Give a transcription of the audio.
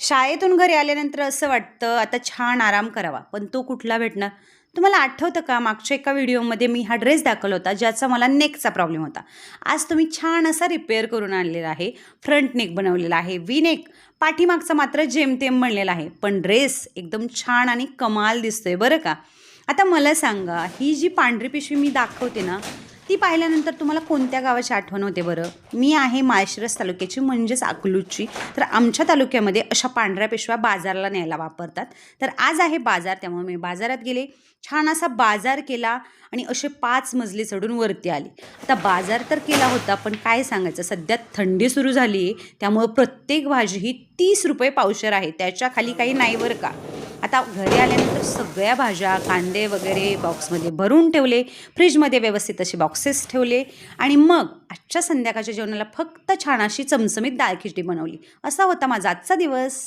शाळेतून घरी आल्यानंतर असं वाटतं आता छान आराम करावा. पण तो कुठला भेटणार? तुम्हाला आठवतं का? मागच्या एका व्हिडिओमध्ये मी हा ड्रेस दाखवला होता ज्याचा मला नेकचा प्रॉब्लेम होता. आज तुम्ही छान असा रिपेअर करून आणलेला आहे फ्रंट नेक बनवलेला आहे वी नेक पाठीमागचा मात्र जेमतेम बनलेला आहे. पण ड्रेस एकदम छान आणि कमाल दिसतोय बरं का? आता मला सांगा ही जी पांढरी पिशवी मी दाखवते ना ती पाहिल्यानंतर तुम्हाला कोणत्या गावाची आठवण होते बरं? मी आहे माळशिरस तालुक्याची म्हणजेच अकलूजची. तर आमच्या तालुक्यामध्ये अशा पांढऱ्या पिशव्या बाजारला न्यायला वापरतात. तर आज आहे बाजार त्यामुळे मी बाजारात गेले. छान असा बाजार केला आणि असे पाच मजले चढून वरती आले. आता बाजार तर केला होता पण काय सांगायचं? सध्या थंडी सुरू झाली आहे त्यामुळं प्रत्येक भाजी ही तीस रुपये पावशर आहे. त्याच्याखाली काही नाही बरं का? आता घरी आल्यानंतर सगळ्या भाज्या कांदे वगैरे बॉक्समध्ये भरून ठेवले फ्रीजमध्ये व्यवस्थित असे बॉक्सेस ठेवले आणि मग आजच्या संध्याकाळच्या जेवणाला फक्त छान अशी चमचमीत डाळ खिचडी बनवली. असा होता माझा आजचा दिवस.